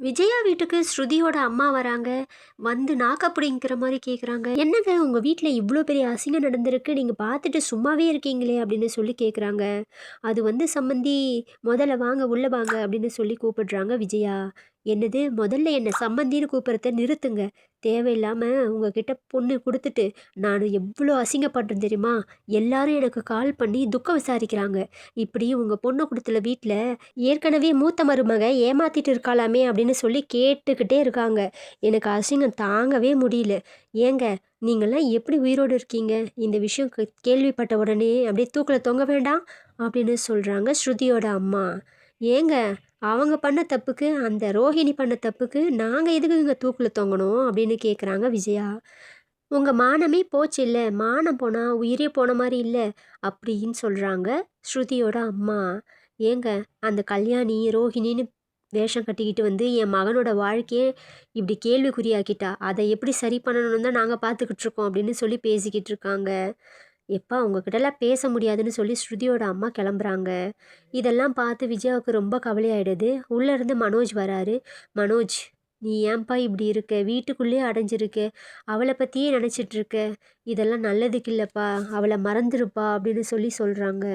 விஜயா வீட்டுக்கு ஸ்ருதியோட அம்மா வராங்க. வந்து நாக்க பிடிங்கிற மாதிரி கேட்குறாங்க என்னங்க உங்கள் வீட்டில் இவ்வளோ பெரிய அசிங்கம் நடந்திருக்கு? நீங்கள் பார்த்துட்டு சும்மாவே இருக்கீங்களே அப்படின்னு சொல்லி கேட்குறாங்க அது வந்து சம்மந்தி முதல்ல வாங்க உள்ளே வாங்க அப்படின்னு சொல்லி கூப்பிடுறாங்க விஜயா. என்னது முதல்ல என்னை சம்மந்தின்னு கூப்பிட்றத நிறுத்துங்க. தேவையில்லாமல் உங்ககிட்ட பொண்ணு கொடுத்துட்டு நான் எவ்வளோ அசிங்கப்படுறேன் தெரியுமா? எல்லாரும் எனக்கு கால் பண்ணி துக்கம் விசாரிக்கிறாங்க. இப்படி உங்கள் பொண்ணு கொடுத்துல வீட்டில் ஏற்கனவே மூத்த மருமக ஏமாத்திட்டு இருக்காளாமே அப்படின்னு சொல்லி கேட்டுக்கிட்டே இருக்காங்க. எனக்கு அசிங்கம் தாங்கவே முடியல. ஏங்க நீங்கள்லாம் எப்படி உயிரோடு இருக்கீங்க? இந்த விஷயம் கேள்விப்பட்ட உடனே அப்படியே தூக்கில் தொங்க வேண்டாம்? அப்படின்னு சொல்கிறாங்க ஸ்ருதியோட அம்மா. ஏங்க அவங்க பண்ண தப்புக்கு அந்த ரோஹிணி பண்ண தப்புக்கு நாங்கள் எதுக்கு இங்கே தூக்கில் தொங்கணும் அப்படின்னு கேட்குறாங்க விஜயா. உங்கள் மானமே போச்சு இல்லை மானம் போனால் உயிரே போன மாதிரி இல்லை அப்படின்னு சொல்கிறாங்க ஸ்ருதியோட அம்மா. ஏங்க அந்த கல்யாணி ரோஹிணின்னு வேஷம் கட்டிக்கிட்டு வந்து என் மகனோட வாழ்க்கையே இப்படி கேள்விக்குறியாக்கிட்டா அதை எப்படி சரி பண்ணணும்னு தான் நாங்கள் பார்த்துக்கிட்டு இருக்கோம் அப்படின்னு சொல்லி பேசிக்கிட்டு இருக்காங்க. எப்பா உங்ககிட்டலாம் பேச முடியாதுன்னு சொல்லி ஸ்ருதியோட அம்மா கிளம்புறாங்க. இதெல்லாம் பார்த்து விஜயாவுக்கு ரொம்ப கவலையாயிடுது. உள்ளே இருந்து மனோஜ் வராரு. மனோஜ் நீ ஏன்பா இப்படி இருக்க? வீட்டுக்குள்ளேயே அடைஞ்சிருக்க. அவளை பற்றியே நினச்சிட்ருக்க. இதெல்லாம் நல்லதுக்கு இல்லைப்பா. அவளை மறந்துருப்பா அப்படின்னு சொல்லி சொல்கிறாங்க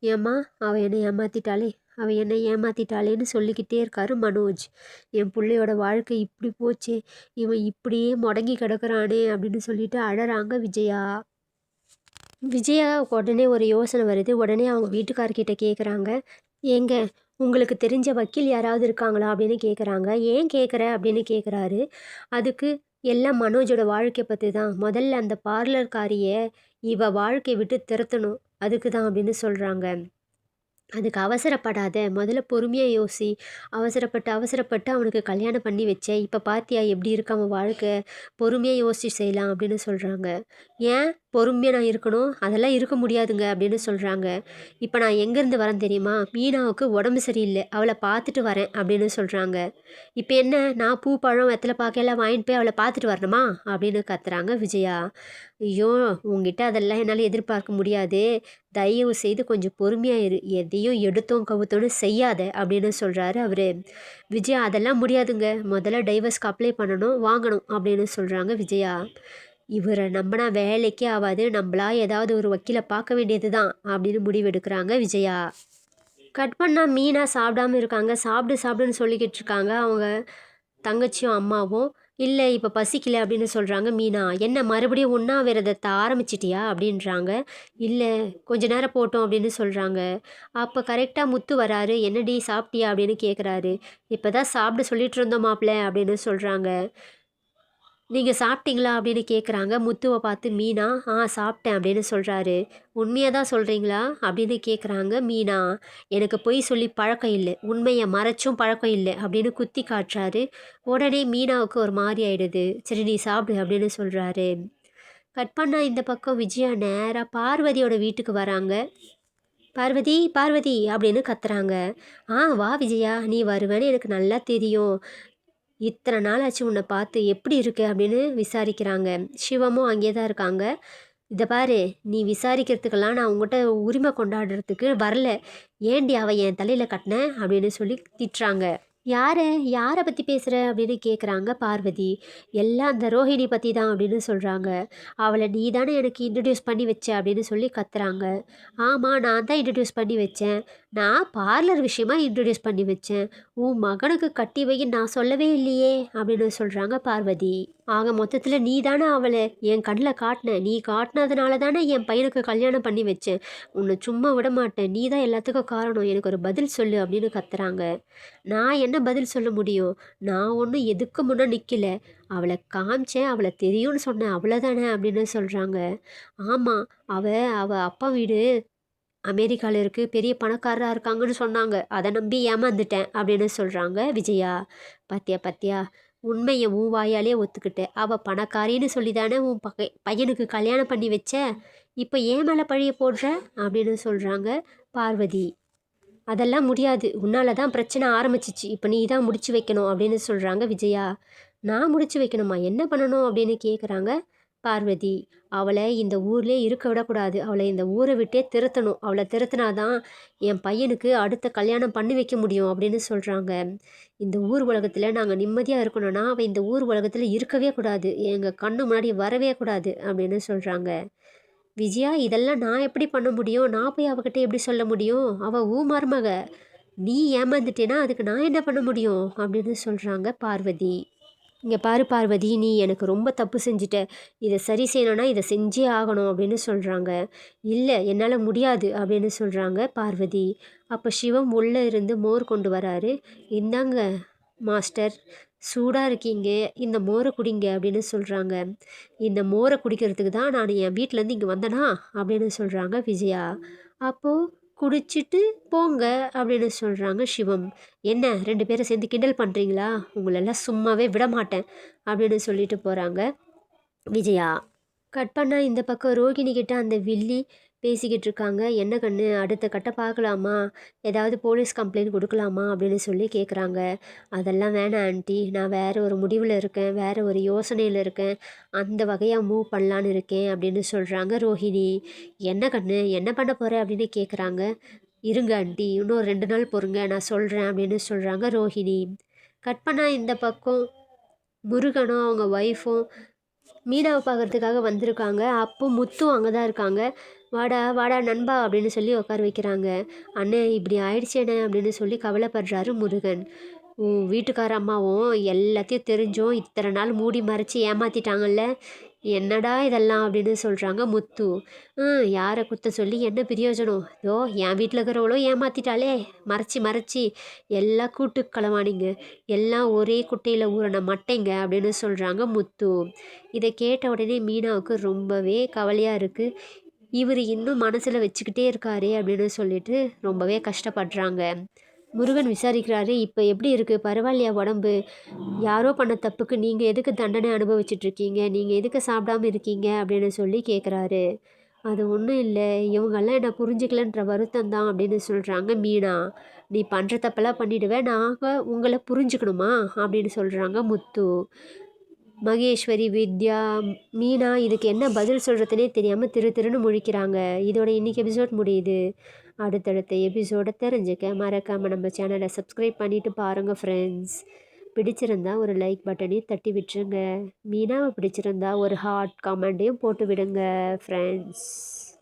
ஏம்மா அவள் என்னை ஏமாத்திட்டாளே. அவள் என்னை ஏமாத்திட்டாளேன்னு சொல்லிக்கிட்டே இருக்காரு மனோஜ். என் பிள்ளையோட வாழ்க்கை இப்படி போச்சு. இவன் இப்படியே முடங்கி கிடக்குறானே அப்படின்னு சொல்லிட்டு அழறாங்க விஜயா. விஜயா உடனே ஒரு யோசனை வருது. உடனே அவங்க வீட்டுக்காரர்கிட்ட கேட்குறாங்க ஏங்க உங்களுக்கு தெரிஞ்ச வக்கீல் யாராவது இருக்காங்களா? அப்படின்னு கேட்குறாங்க ஏன் கேட்குற அப்படின்னு கேட்குறாரு அதுக்கு எல்லாம் மனோஜோட வாழ்க்கையை பற்றி தான். முதல்ல அந்த பார்லர்காரியை இவ வாழ்க்கையை விட்டு திறத்தணும். அதுக்கு தான் அப்படின்னு சொல்கிறாங்க அதுக்கு அவசரப்படாத. முதல்ல பொறுமையாக யோசி. அவசரப்பட்டு அவசரப்பட்டு அவனுக்கு கல்யாணம் பண்ணி வச்சேன். இப்போ பார்த்தியா எப்படி இருக்க அவன் வாழ்க்கை? பொறுமையாக யோசிச்சு செய்யலாம் அப்படின்னு சொல்கிறாங்க ஏன்? பொறுமையாக நான் இருக்கணும். அதெல்லாம் இருக்க முடியாதுங்க அப்படின்னு சொல்கிறாங்க இப்போ நான் எங்கேருந்து வரேன் தெரியுமா? மீனாவுக்கு உடம்பு சரியில்லை. அவளை பார்த்துட்டு வரேன் அப்படின்னு சொல்கிறாங்க இப்போ என்ன? நான் பூ பழம் வெத்தலை பாக்கையெல்லாம் வாங்கிட்டு போய் அவளை பார்த்துட்டு வரணுமா? அப்படின்னு கத்துறாங்க விஜயா. ஐயோ உங்ககிட்ட அதெல்லாம் என்னால் எதிர்பார்க்க முடியாது. தயவு செய்து கொஞ்சம் பொறுமையாக இரு. எதையும் எடுத்தோம் கவுத்தோன்னு செய்யாத அப்படின்னு சொல்கிறாரு அவர். விஜயா அதெல்லாம் முடியாதுங்க. முதல்ல டைவர்ஸ்க்கு அப்ளை பண்ணணும் வாங்கணும் அப்படின்னு சொல்கிறாங்க விஜயா. இவரை நம்பினா வேலைக்கே ஆகாது நம்மளா ஏதாவது ஒரு வக்கீலை பார்க்க வேண்டியது தான் அப்படின்னு முடிவெடுக்கிறாங்க விஜயா. கட் பண்ணால் மீனாக சாப்பிடாம இருக்காங்க. சாப்பிடு சாப்பிடுன்னு சொல்லிக்கிட்டு இருக்காங்க அவங்க தங்கச்சியும் அம்மாவும். இல்லை இப்போ பசிக்கல அப்படின்னு சொல்கிறாங்க மீனா. என்ன மறுபடியும் உண்ணாவிரதத்தை ஆரம்பிச்சிட்டியா அப்படின்றாங்க. இல்லை கொஞ்ச நேரம் போட்டோம் அப்படின்னு சொல்கிறாங்க அப்போ கரெக்டாக முத்து வராரு. என்னடி சாப்பிட்டியா அப்படின்னு கேட்குறாரு இப்போ தான் சாப்பிட சொல்லிட்டு இருந்தோம் மாப்பிள்ள அப்படின்னு சொல்கிறாங்க நீங்கள் சாப்பிட்டீங்களா அப்படின்னு கேட்குறாங்க முத்துவை பார்த்து மீனா ஆ சாப்பிட்டேன் அப்படின்னு சொல்கிறாரு உண்மையாக தான் சொல்கிறீங்களா அப்படின்னு கேட்குறாங்க மீனா எனக்கு பொய் சொல்லி பழக்கம் இல்லை. உண்மையை மறைச்சும் பழக்கம் இல்லை. அப்படின்னு குத்தி காட்டுறாரு. உடனே மீனாவுக்கு ஒரு மாதிரி ஆயிடுது. சரி நீ சாப்பிடு அப்படின்னு சொல்கிறாரு கட் பண்ணா இந்த பக்கம் விஜயா நேராக பார்வதியோட வீட்டுக்கு வராங்க. பார்வதி பார்வதி அப்படின்னு கத்துறாங்க. ஆ வா விஜயா நீ வருவேன்னு எனக்கு நல்லா தெரியும். இத்தனை நாள் ஆச்சு உன்னை பார்த்து எப்படி இருக்கு அப்படின்னு விசாரிக்கிறாங்க. சிவமும் அங்கே தான் இருக்காங்க. இதை பாரு நீ விசாரிக்கிறதுக்கெல்லாம் நான் உங்கள்கிட்ட உரிமை கொண்டாடுறதுக்கு வரல. ஏண்டி அவள் என் தலையில் கட்டின? அப்படின்னு சொல்லி திட்டுறாங்க. யாரை யாரை பற்றி பேசுகிற அப்படின்னு கேட்குறாங்க பார்வதி. எல்லாம் அந்த ரோஹிணி பற்றி தான் அப்படின்னு சொல்கிறாங்க அவளை நீ தானே எனக்கு இன்ட்ரடியூஸ் பண்ணி வச்ச அப்படின்னு சொல்லி கத்துறாங்க. ஆமாம் நான் தான் இன்ட்ரடியூஸ் பண்ணி வச்சேன். நான் பார்லர் விஷயமா இன்ட்ரடியூஸ் பண்ணி வச்சேன். உன் மகனுக்கு கட்டி வைன்னு நான் சொல்லவே இல்லையே அப்படின்னு சொல்கிறாங்க பார்வதி. ஆக மொத்தத்தில் நீ தானே அவளை என் கண்ணில் காட்டின. நீ காட்டினதுனால தானே என் பையனுக்கு கல்யாணம் பண்ணி வச்சேன். உன்னை சும்மா விட மாட்டேன். நீ தான் எல்லாத்துக்கும் காரணம். எனக்கு ஒரு பதில் சொல்லு அப்படின்னு கத்துறாங்க. நான் என்ன பதில் சொல்ல முடியும்? நான் ஒன்றும் எதுக்கு முன்னே நிற்கல அவளை காமிச்சேன் அவளை தெரியும்னு சொன்னேன். அவ்வளோதானே அப்படின்னு சொல்கிறாங்க ஆமாம் அவள் அவள் அப்பா வீடு அமெரிக்காவில் இருக்குது பெரிய பணக்காரராக இருக்காங்கன்னு சொன்னாங்க. அதை நம்பி ஏமாந்துட்டேன் அப்படின்னு சொல்கிறாங்க விஜயா. பாத்தியா பாத்தியா? உண்மையை உன் வாயாலே ஒத்துக்கிட்டேன். அவள் பணக்காரின்னு சொல்லி தானே உன் பகை பையனுக்கு கல்யாணம் பண்ணி வச்ச? இப்போ ஏன் மேலே பழிய போடுற? அப்படின்னு சொல்கிறாங்க பார்வதி. அதெல்லாம் முடியாது. உன்னால தான் பிரச்சனை ஆரம்பிச்சிச்சு. இப்போ நீ தான் முடிச்சு வைக்கணும் அப்படின்னு சொல்கிறாங்க விஜயா. நான் முடிச்சு வைக்கணுமா? என்ன பண்ணணும் அப்படின்னு கேட்குறாங்க பார்வதி அவளை இந்த ஊர்லேயே இருக்க விடக்கூடாது. அவளை இந்த ஊரை விட்டே திருத்தணும். அவளை திருத்தினாதான் என் பையனுக்கு அடுத்த கல்யாணம் பண்ணி வைக்க முடியும் அப்படின்னு சொல்கிறாங்க இந்த ஊர் உலகத்தில் நாங்கள் நிம்மதியாக இருக்கணும்னா அவள் இந்த ஊர் உலகத்தில் இருக்கவே கூடாது. எங்கள் கண்ணு முன்னாடி வரவே கூடாது அப்படின்னு சொல்கிறாங்க விஜயா இதெல்லாம் நான் எப்படி பண்ண முடியும்? நான் போய் அவகிட்ட எப்படி சொல்ல முடியும்? அவள் ஊ மருமக. நீ ஏமாந்துட்டேன்னா அதுக்கு நான் என்ன பண்ண முடியும்? அப்படின்னு சொல்கிறாங்க பார்வதி. இங்கே பாரு பார்வதி நீ எனக்கு ரொம்ப தப்பு செஞ்சுட்ட. இதை சரி செய்யணும்னா இதை செஞ்சே ஆகணும் அப்படின்னு சொல்கிறாங்க இல்லை என்னால் முடியாது அப்படின்னு சொல்கிறாங்க பார்வதி. அப்போ சிவம் உள்ளே இருந்து மோர் கொண்டு வராரு. இந்தாங்க மாஸ்டர் சூடாக இருக்கீங்க. இந்த மோரை குடிங்க அப்படின்னு சொல்கிறாங்க இந்த மோரை குடிக்கிறதுக்கு தான் நான் என் வீட்டிலேருந்து இங்கே வந்தேனா? அப்படின்னு சொல்கிறாங்க விஜயா. அப்போது குடிச்சிட்டு போங்க அப்படின்னு சொல்கிறாங்க சிவம். என்ன ரெண்டு பேரும் சேர்ந்து கிண்டல் பண்ணுறீங்களா உங்களெல்லாம் சும்மாவே விட மாட்டேன் அப்படின்னு சொல்லிட்டு போகிறாங்க விஜயா. கட் பண்ணால் இந்த பக்கம் ரோகிணிக்கிட்ட அந்த வில்லி பேசிக்கிட்டு இருக்காங்க என்ன கண்ணு அடுத்த கட்ட பார்க்கலாமா? ஏதாவது போலீஸ் கம்ப்ளைண்ட் கொடுக்கலாமா? அப்படின்னு சொல்லி கேட்குறாங்க அதெல்லாம் வேணாம் ஆண்டி. நான் வேறு ஒரு முடிவில் இருக்கேன். வேறு ஒரு யோசனையில் இருக்கேன். அந்த வகையாக மூவ் பண்ணலான்னு இருக்கேன் அப்படின்னு சொல்கிறாங்க ரோஹிணி. என்ன கண்ணு என்ன பண்ண போகிற அப்படின்னு கேட்குறாங்க இருங்க ஆண்டி. இன்னும் ரெண்டு நாள் பொறுங்க. நான் சொல்கிறேன் அப்படின்னு சொல்கிறாங்க ரோஹிணி. கட் பண்ணால் இந்த பக்கம் முருகனும் அவங்க ஒய்ஃபும் மீனாவை பார்க்குறதுக்காக வந்திருக்காங்க. அப்போ முத்தும் அங்கே தான் இருக்காங்க. வாடா வாடா நண்பா அப்படின்னு சொல்லி உட்கார வைக்கிறாங்க. அண்ணே இப்படி ஆயிடுச்சேனே அப்படின்னு சொல்லி கவலைப்படுறாரு முருகன். உன் வீட்டுக்கார அம்மாவும் எல்லாத்தையும் தெரிஞ்சும் இத்தனை நாள் மூடி மறைச்சி ஏமாற்றிட்டாங்கல்ல என்னடா இதெல்லாம் அப்படின்னு சொல்கிறாங்க முத்து. ம் யாரை குத்த சொல்லி என்ன பிரயோஜனம்? இதோ என் வீட்டில் இருக்கிறவளும் ஏமாத்திட்டாளே. மறைச்சி மறைச்சி எல்லாம் கூட்டு களவானிங்க எல்லாம் ஒரே குட்டையில் ஊறின மட்டைங்க அப்படின்னு சொல்கிறாங்க முத்து. இதை கேட்ட உடனே மீனாவுக்கு ரொம்பவே கவலையாக இருக்குது இவர் இன்னும் மனசில் வச்சுக்கிட்டே இருக்காரே அப்படின்னு சொல்லிட்டு ரொம்பவே கஷ்டப்படுறாங்க. முருகன் விசாரிக்கிறாரு இப்போ எப்படி இருக்குது பரவாயில்லையா உடம்பு? யாரோ பண்ண தப்புக்கு நீங்கள் எதுக்கு தண்டனை அனுபவிச்சிட்ருக்கீங்க? நீங்கள் எதுக்கு சாப்பிடாம இருக்கீங்க? அப்படின்னு சொல்லி கேட்குறாரு அது ஒன்றும் இல்லை. இவங்கெல்லாம் என்னை புரிஞ்சுக்கலன்ற வருத்தம் தான் அப்படின்னு சொல்கிறாங்க மீனா. நீ பண்ணுற தப்பெல்லாம் பண்ணிவிடுவேன் நாங்கள் உங்களை புரிஞ்சுக்கணுமா? அப்படின்னு சொல்கிறாங்க முத்து. மகேஸ்வரி வித்யா மீனா இதுக்கு என்ன பதில் சொல்கிறதுனே தெரியாமல் திரு திருன்னு முழிக்கிறாங்க. இதோட இன்றைக்கி எபிசோட் முடியுது. அடுத்தடுத்த எபிசோடை தெரிஞ்சுக்க மறக்காமல் நம்ம சேனலை சப்ஸ்கிரைப் பண்ணிவிட்டு பாருங்கள் ஃப்ரெண்ட்ஸ் பிடிச்சிருந்தா ஒரு லைக் பட்டனையும் தட்டி விட்டுருங்க. மீனாவை பிடிச்சிருந்தா ஒரு ஹார்ட் கமெண்ட்டையும் போட்டு விடுங்க ஃப்ரெண்ட்ஸ்